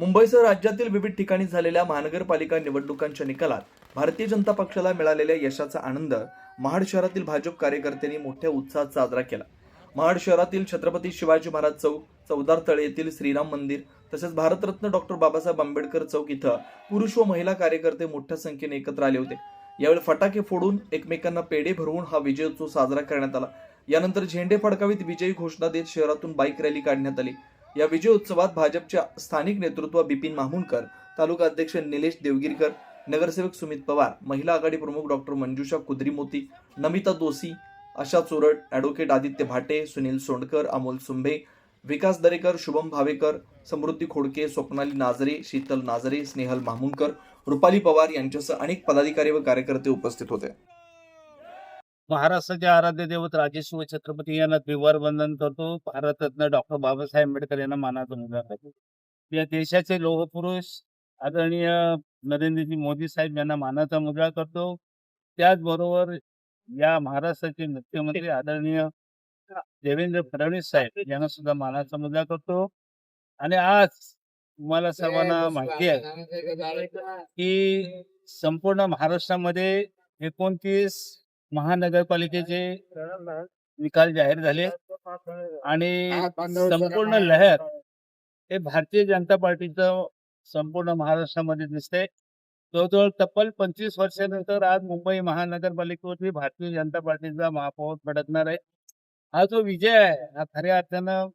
मुंबईसह राज्यातील विविध ठिकाणी झालेल्या महानगरपालिका निवडणुकांच्या निकालात भारतीय जनता पक्षाला मिळालेल्या यशाचा आनंद महाड शहरातील भाजप कार्यकर्त्यांनी मोठ्या उत्साहात साजरा केला. महाड शहरातील छत्रपती शिवाजी महाराज चौक चौदार तळे येथील श्रीराम मंदिर तसेच भारतरत्न डॉक्टर बाबासाहेब आंबेडकर चौक इथं पुरुष व महिला कार्यकर्ते मोठ्या संख्येने एकत्र आले होते. यावेळी फटाके फोडून एकमेकांना पेढे भरवून हा विजयोत्सव साजरा करण्यात आला. यानंतर झेंडे फडकावीत विजयी घोषणा देत शहरातून बाईक रॅली काढण्यात आली. या विजयोत्सवात भाजपच्या स्थानिक नेतृत्व बिपिन माहुणकर तालुका अध्यक्ष निलेश देवगिरकर नगरसेवक सुमित पवार महिला आघाडी प्रमुख डॉक्टर मंजुषा कुद्रीमोती नमिता दोसी आशा चोरट ॲडव्होकेट आदित्य भाटे सुनील सोंडकर अमोल सुंभे विकास दरेकर शुभम भावेकर समृद्धी खोडके स्वप्नाली नाजरे शीतल नाजरे स्नेहल मामुनकर रुपाली पवार यांच्यासह अनेक पदाधिकारी व कार्यकर्ते उपस्थित होते. महाराष्ट्राचे आराध्य दैवत राजेशिव छत्रपती यांना त्रिवार वंदन करतो. भारतरत्न डॉक्टर बाबासाहेब आंबेडकर यांना मानाचा मुलगा करतो. या देशाचे लोहपुरुष आदरणीय नरेंद्रजी मोदी साहेब यांना मानाचा मुद्रा करतो. त्याचबरोबर या महाराष्ट्राचे मुख्यमंत्री आदरणीय देवेंद्र फडणवीस साहेब यांना सुद्धा मानाचा मुद्रा करतो. आणि आज तुम्हाला सर्वांना माहिती आहे की संपूर्ण महाराष्ट्रामध्ये एकोणतीस महानगरपालिकेचे निकाल जाहीर झाले आणि संपूर्ण लहर हे भारतीय जनता पार्टीचं संपूर्ण महाराष्ट्रामध्ये दिसते जवळजवळ तब्बल पंचवीस वर्षानंतर आज मुंबई महानगरपालिकेवरती भारतीय जनता पार्टीचा महापौर फडकणार आहे. हा जो विजय आहे हा खऱ्या अर्थानं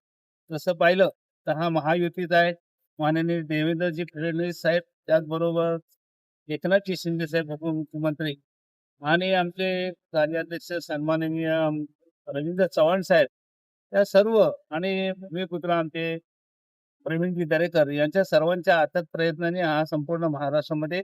जसं पाहिलं तर हा महायुतीचा आहे. माननीय देवेंद्रजी फडणवीस साहेब त्याचबरोबर एकनाथजी शिंदे साहेब उपमुख्यमंत्री आणि आमचे कार्याध्यक्ष सन्माननीय रवींद्र चव्हाण साहेब या सर्व आणि मी पुत्र आमचे प्रवीणजी दरेकर यांच्या सर्वांच्या अथक प्रयत्नाने हा संपूर्ण महाराष्ट्रामध्ये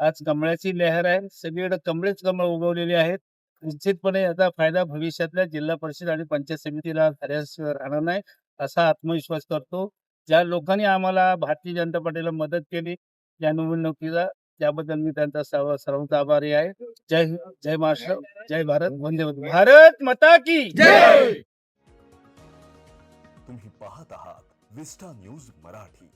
आज कमळाची लहर आहे. सगळीकडे कमळेच कमळ उगवलेली आहेत. निश्चितपणे याचा फायदा भविष्यातल्या जिल्हा परिषद आणि पंचायत समितीला झाल्याशिवाय राहणार नाही असा आत्मविश्वास करतो. ज्या लोकांनी आम्हाला भारतीय जनता पार्टीला मदत केली या निवडणुकीला त्याबद्दल मी त्यांचा सर्व सर्वांचा आभारी आहे. जय जय महाराष्ट्र जय भारत वंदे मातरम. भारत माता की तुम्ही पाहत आहात विस्टा न्यूज मराठी.